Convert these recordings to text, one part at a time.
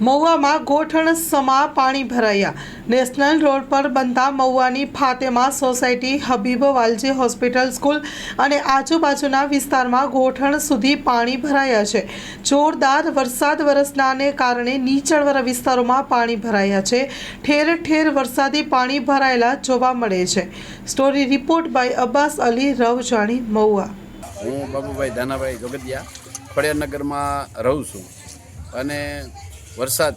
મહુવામાં ગોઠણ સમા પાણી ભરાયા. National road પર બનતા મહુવાની Fatema society Habib Valji hospital school અને આજુબાજુના વિસ્તારમાં ગોઠણ સુધી પાણી ભરાયા છે. જોરદાર વરસાદ વરસનાને કારણે નીચાણવાળા વિસ્તારોમાં પાણી ભરાયા છે. ઠેર ઠેર વરસાદી પાણી ભરાયેલા જોવા મળે છે. Story report by Abbas Ali Ravjani, Mahuva. હું બાબુભાઈ ધાનાભાઈ જોગદિયા ખડિયાનગરમાં રહું છું. અને વરસાદ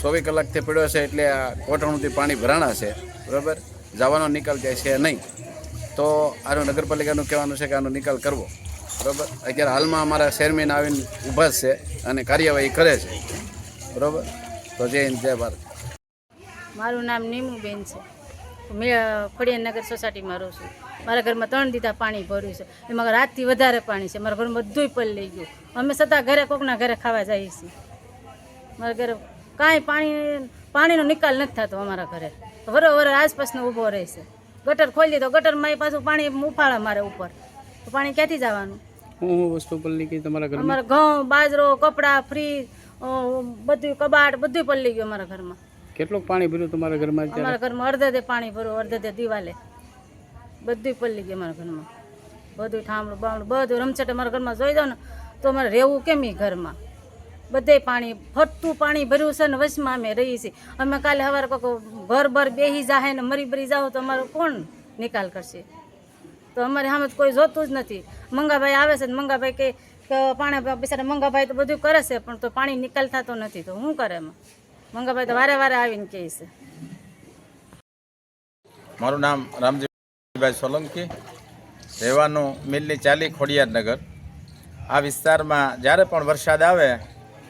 ચોવીસ કલાકથી પડ્યો છે એટલે આ કોટણુંથી પાણી ભરાણા છે, બરાબર? જવાનો નિકાલ જાય છે નહીં. તો આનું નગરપાલિકાનું કહેવાનું છે કે આનો નિકાલ કરવો, બરાબર? અત્યારે હાલમાં અમારા ચેરમેન આવીને ઊભા છે અને કાર્યવાહી કરે છે, બરાબર? તો જય હિન્દ, જય ભારત. મારું નામ નીમુબેન છે. મેં ખોડિયાનગર સોસાયટીમાં રહું છું. મારા ઘરમાં ત્રણ દીધા પાણી ભર્યું છે. એમાં રાતથી વધારે પાણી છે. મારા ઘરમાં બધુંય લઈ ગયું. અમે છતાં ઘરે કોકના ઘરે ખાવા જઈએ છીએ. મારા ઘરે કાંઈ પાણી પાણીનો નિકાલ નથી થતો અમારા ઘરે. વરોવર આસપાસનો ઊભો રહે છે ગટર ખોલી તો ગટરમાં એ પાછું પાણી ઉફાળા મારે ઉપર. તો પાણી ક્યાંથી જવાનું? હું વસ્તુ પલ્લી ગઈ તમારા ઘરમાં? અમારા ઘઉં બાજરો કપડાં ફ્રીજ બધું કબાટ બધું પલ્લી ગયું અમારા ઘરમાં. કેટલું પાણી ભર્યું તમારા ઘરમાં અમારા ઘરમાં અડધે દે પાણી ભર્યું અડધે દે દિવાલે. બધું પલ્લી ગયું અમારા ઘરમાં. બધું ઠામડું બામડું બધું. રમછટ અમારા ઘરમાં જોઈ દો ને તો અમારે રહેવું કેમ એ ઘરમાં? બધે પાણી, ફરતું પાણી ભર્યું છે ને વચમાં અમે રહીએ છીએ. અમે કાલે સવારે કોઈ ભર ભર બેસી જાહે ને મરી બરી જાવ તો અમારો કોણ નિકાલ કરશે? તો અમારે સામે કોઈ જોતું જ નથી. મંગાભાઈ આવે છે ને મંગાભાઈ કે પાણી બિચારા મંગાભાઈ તો બધું કરે છે, પણ તો પાણી નિકાલ થતો નથી. તો શું કરે એમાં? મંગાભાઈ તો વારે વારે આવીને કહે છે. મારું નામ રામજીભાઈ સોલંકી, રહેવાનું મિલની ચાલી ખોડિયારનગર આ વિસ્તારમાં જ્યારે પણ વરસાદ આવે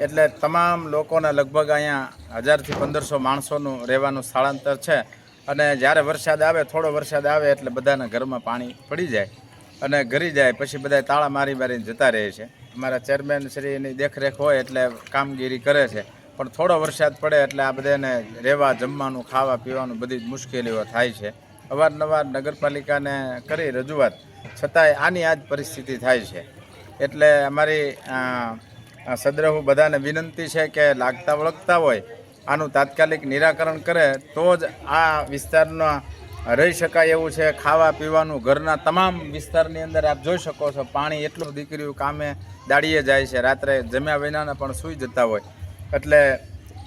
એટલે તમામ લોકોને લગભગ અહીંયા હજારથી પંદરસો માણસોનું રહેવાનું સ્થળાંતર છે. અને જ્યારે વરસાદ આવે, થોડો વરસાદ આવે એટલે બધાના ઘરમાં પાણી પડી જાય અને ઘરી જાય, પછી બધા તાળા મારી મારીને જતા રહે છે. અમારા ચેરમેન શ્રીની દેખરેખ હોય એટલે કામગીરી કરે છે. પણ થોડો વરસાદ પડે એટલે આ બધાને રહેવા, જમવાનું, ખાવા, પીવાનું બધી જ મુશ્કેલીઓ થાય છે. અવારનવાર નગરપાલિકાને કરી રજૂઆત. છતાંય આની આ જ પરિસ્થિતિ થાય છે. એટલે અમારી અ, હું બધાને વિનંતી છે કે લાગતા વળગતા હોય આનું તાત્કાલિક નિરાકરણ કરે તો જ આ વિસ્તારના રહી શકાય એવું છે. ખાવા પીવાનું ઘરના તમામ વિસ્તારની અંદર આપ જોઈ શકો છો પાણી એટલું દીકરીઓ કામે દાડીએ જાય છે. રાત્રે જમ્યા વિનાને પણ સૂઈ જતા હોય. એટલે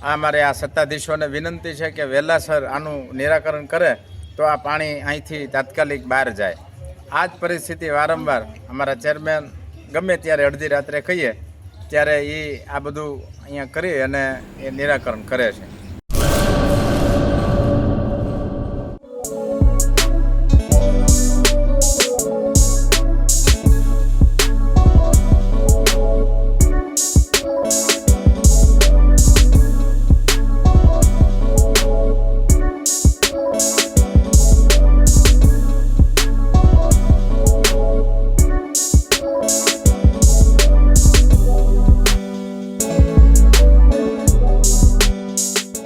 આ મારે આ સત્તાધીશોને વિનંતી છે કે વહેલાસર આનું નિરાકરણ કરે તો આ પાણી અહીંથી તાત્કાલિક બહાર જાય. આ જ પરિસ્થિતિ વારંવાર અમારા ચેરમેન ગમે ત્યારે અડધી રાત્રે કહીએ ત્યારે એ આ બધું અહીંયા કરી અને એ નિરાકરણ કરે છે.